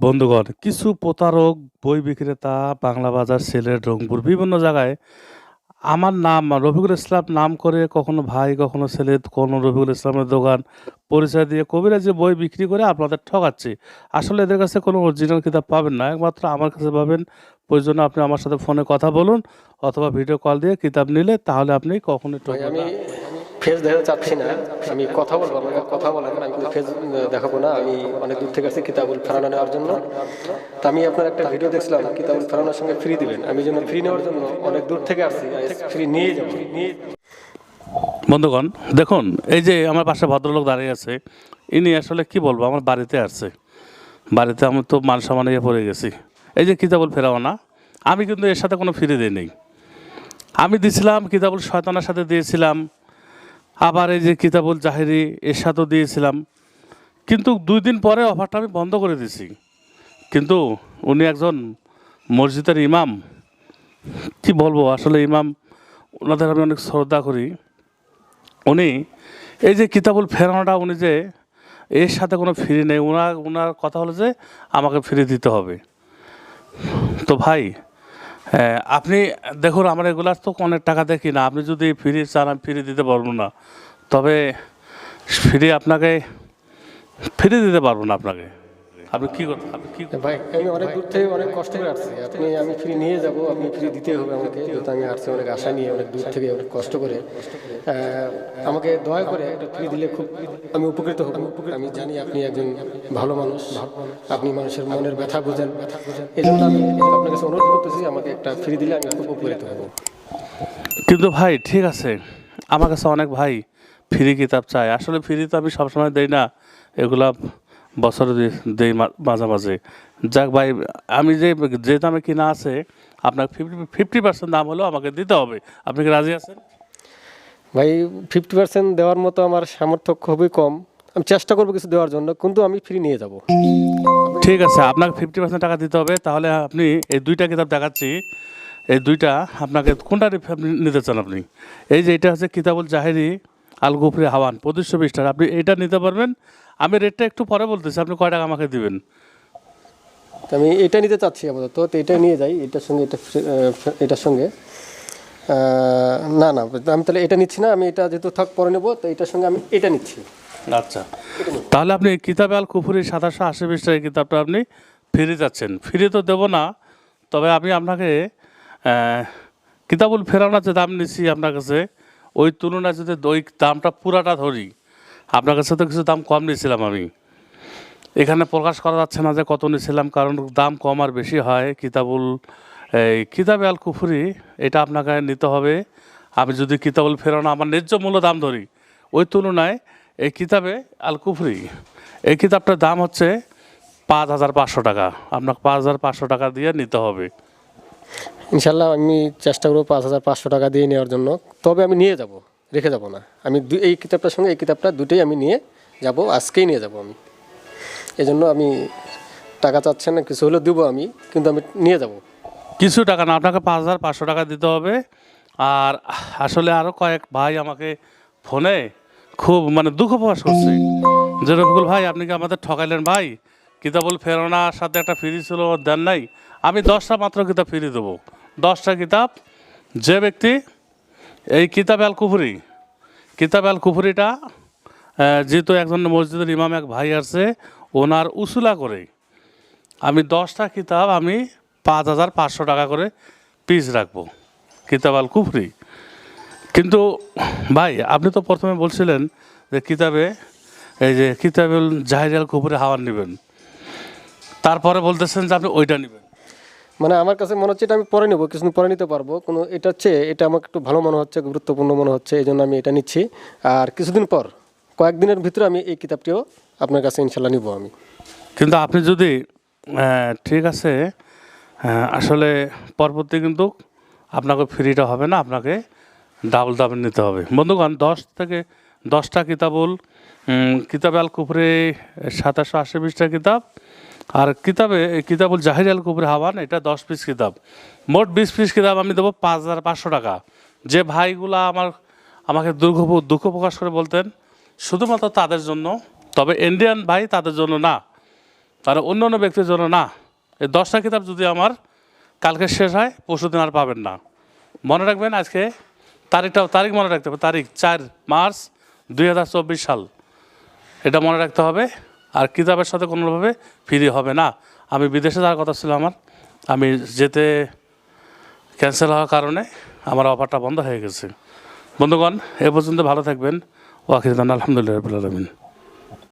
বন্ধুগণ কিছু প্রতারক বই বিক্রেতা বাংলা বাজার সিলেট রংপুর বিভিন্ন জায়গায় আমার নাম রফিকুল ইসলাম নাম করে কখনো ভাই কখনো ছেলে কোনো রফিকুল ইসলামের দোকান পরিচয় দিয়ে কবিরা যে বই বিক্রি করে আপনাদের ঠকাচ্ছে। আসলে এদের কাছে কোনো অরিজিনাল কিতাব পাবেন না একমাত্র আমার কাছে পাবেন। প্রয়োজনে আপনি আমার সাথে ফোনে কথা বলুন অথবা ভিডিও কল দিয়ে কিতাব নিলে তাহলে আপনি কখনোই ভাই ঠকবেন না। ফেস দেখাতে চাচ্ছি না। আমি কথা বলব আমাকে কথা বলেন, আমি কিন্তু ফেস দেখাবো না। আমি অনেক দূর থেকে আসছি কিতাবুল ফেরানো নেওয়ার জন্য। তো আমি আপনার একটা ভিডিও দেখছিলাম, কিতাবুল ফেরানোর সঙ্গে ফ্রি দিবেন। আমি জন্য ফ্রি নেওয়ার জন্য অনেক দূর থেকে আসছি ফ্রি নিয়ে যাব। বন্ধুগণ, দেখুন, এই যে আমার পাশে ভদ্রলোক দাঁড়িয়ে আছে, ইনি আসলে কি বলব, আমার বাড়িতে আসছে। বাড়িতে আমি তো মান সম্মান ইয়ে পড়ে গেছি। এই যে কিতাবুল ফেরাও না আমি কিন্তু এর সাথে কোনো ফিরে দিই নেই। আমি দিয়েছিলাম কিতাবুল শয়তানের সাথে দিয়েছিলাম। আবার এই যে কিতাবুল জাহেরি এর সাথেও দিয়েছিলাম। কিন্তু দুই দিন পরে অফারটা আমি বন্ধ করে দিয়েছি কিন্তু উনি একজন মসজিদের ইমাম। কি বলব, আসলে ইমাম, ওনাদের আমি অনেক শ্রদ্ধা করি। উনি, এই যে কিতাবুল ফেরানোটা উনি যে এর সাথে কোনো ফ্রি নেই ওনার ওনার কথা হলো যে আমাকে ফ্রি দিতে হবে। তো ভাই হ্যাঁ, আপনি দেখুন আমার এগুলার তো অনেক টাকা দেখি না আপনি যদি ফ্রি চান আমি ফ্রি দিতে পারব না। তবে ফ্রি আপনাকে ফ্রি দিতে পারব না আপনাকে। আপনি কী করতে আপনি কী ভাই আমি অনেক দূর থেকে অনেক কষ্ট করে আসছি। আপনি আমি ফ্রি নিয়ে যাব আপনি ফ্রি দিতে হবে আমাকে যেহেতু আমি আসছি অনেক আশা নিয়ে অনেক দূর থেকে অনেক কষ্ট করে। আমাকে দয়া করে একটা ফ্রি দিলে খুব আমি উপকৃত হব। আমি জানি আপনি একজন ভালো মানুষ। আপনি মানুষের মনের ব্যথা বোঝেন। এই জন্য আমি আপনার কাছে অনুরোধ করতেছি আমাকে একটা ফ্রি দিলে আমি খুব উপকৃত হব। কিন্তু ভাই ঠিক আছে। আমার কাছে অনেক ভাই ফ্রি কিতাব চাই আসলে ফ্রি তো আমি সবসময় দেই না। এগুলা বছরে দেই মা- মাঝে মাঝে যাক ভাই আমি যে যে দামে কিনা আছে আপনার ফিফটি ফিফটি পার্সেন্ট দাম হলেও আমাকে দিতে হবে। আপনি কি রাজি আছেন? ভাই ফিফটি পার্সেন্ট দেওয়ার মতো আমার সামর্থ্য খুবই কম। আমি চেষ্টা করব কিছু দেওয়ার জন্য কিন্তু আমি ফ্রি নিয়ে যাব। ঠিক আছে আপনাকে ফিফটি পার্সেন্ট টাকা দিতে হবে। তাহলে আপনি এই দুইটা কিতাব দেখাচ্ছি। এই দুইটা আপনাকে কোনটা আপনি নিতে চান আপনি? এই যে এটা হচ্ছে কিতাবুল জাহেরি আল গুফরি হাওয়ান পঁচিশশো বিশ আপনি এটা নিতে পারবেন। আমি রেটটা একটু পরে বলতেছি আপনি কয় টাকা আমাকে দিবেন? তো আমি এটা নিতে চাচ্ছি আপাতত তো এটা নিয়ে যাই এটার সঙ্গে এটা এটার সঙ্গে। না না আমি তাহলে এটা নিচ্ছি না আমি এটা যেহেতু থাক পরে নেব তো এটার সঙ্গে আমি এটা নিচ্ছি। আচ্ছা। তাহলে আপনি কিতাবে আল কুফুরি সাতাশশো আশি বিশ টাকা কিতাবটা আপনি ফিরে যাচ্ছেন। ফিরে তো দেবো না তবে আমি আপনাকে কিতাবুল ফেরানোর যে দাম নিচ্ছি আপনার কাছে ওই তুলনায় যদি ওই দামটা পুরাটা ধরি আপনার কাছে তো কিছু দাম কম নিয়েছিলাম আমি। এখানে প্রকাশ করা যাচ্ছে না যে কত নিয়েছিলাম, কারণ দাম কম আর বেশি হয়। কিতাবুল, এই কিতাবে আল কুফুরি এটা আপনাকে নিতে হবে। আমি যদি কিতাবুল ফেরানো আমার ন্যায্য মূল্য দাম ধরি, ওই তুলনায় এই কিতাবে আল কুফরি এই কিতাবটার দাম হচ্ছে পাঁচ হাজার পাঁচশো টাকা। আপনাকে পাঁচ হাজার পাঁচশো টাকা দিয়ে নিতে হবে। ইনশাল্লাহ আমি চেষ্টা করব পাঁচ হাজার পাঁচশো টাকা দিয়ে নেওয়ার জন্য। তবে আমি নিয়ে যাব। রেখে যাব না। আমি এই কিতাবটার সঙ্গে এই কিতাবটা দুটোই আমি নিয়ে যাব, আজকেই নিয়ে যাব আমি। এজন্য আমি টাকা চাচ্ছেন না, কিছু হলেও দেবো আমি, কিন্তু আমি নিয়ে যাব। কিছু টাকা না, আপনাকে পাঁচ হাজার পাঁচশো টাকা দিতে হবে। আর আসলে আরও কয়েক ভাই আমাকে ফোনে খুব মানে দুঃখ প্রকাশ করছে। যে রফিকুল ভাই, আপনি কি আমাদের ঠকাইলেন ভাই? কিতাবুল ফেরোনার সাথে একটা ফ্রি ছিল, দেন নাই। আমি দশটা মাত্র কিতাব ফ্রি দেবো। দশটা কিতাব, যে ব্যক্তি এই কিতাব আল কুফুরি। কিতাব আল কুফুরিটা যেহেতু একজন মসজিদের ইমাম, এক ভাই আছে, ওনার উসুলা করে। আমি দশটা কিতাব আমি পাঁচ হাজার পাঁচশো টাকা করে পিস রাখব, কিতাব আল কুফরি। কিন্তু ভাই, আপনি তো প্রথমে বলছিলেন যে কিতাবে, এই যে কিতাবুল জাহির আল কুফরি হাওয়ার নেবেন। তারপরে বলতেছেন যে আপনি ওইটা নেবেন। মানে আমার কাছে মনে হচ্ছে এটা আমি পরে নেব, কিছুদিন পরে নিতে পারব। কোনো এটা হচ্ছে এটা আমাকে একটু ভালো মনে হচ্ছে গুরুত্বপূর্ণ মনে হচ্ছে এই জন্য আমি এটা নিচ্ছি। আর কিছুদিন পর, কয়েকদিনের ভিতরে আমি এই কিতাবটিও আপনার কাছে ইনশাল্লাহ নিব আমি। কিন্তু আপনি যদি ঠিক আছে আসলে পরবর্তী কিন্তু আপনাকে ফ্রিটা হবে না, আপনাকে ডাবল দামে নিতে হবে। বন্ধুগণ, দশ থেকে দশটা কিতাবুল কিতাবে আল কুফরে সাতাশশো আশি বিশটা কিতাব আর কিতাবে কিতাবুল জাহির আল কুফরে হাওয়ান, এটা দশ পিস কিতাব। মোট বিশ পিস কিতাব আমি দেবো পাঁচ হাজার পাঁচশো টাকা। যে ভাইগুলা আমার, আমাকে দুঃখ দুঃখ প্রকাশ করে বলতেন, শুধুমাত্র তাদের জন্য, তবে ইন্ডিয়ান ভাই তাদের জন্য না, আর অন্য অন্য ব্যক্তির জন্য না। এই দশটা কিতাব যদি আমার কালকে শেষ হয়, পরশু আর পাবেন না। মনে রাখবেন আজকে তারিখটা তারিখ মনে রাখতে হবে, তারিখ চার মার্চ দুই হাজার চব্বিশ সাল। এটা মনে রাখতে হবে। আর কিতাবের সাথে কোনোভাবে ফ্রি হবে না। আমি বিদেশে যাওয়ার কথা ছিল আমার। আমি যেতে ক্যান্সেল হওয়ার কারণে আমার অফারটা বন্ধ হয়ে গেছে। বন্ধুগণ, এ পর্যন্ত ভালো থাকবেন। ওয়াকিদান আলহামদুলিল্লাহ রবিন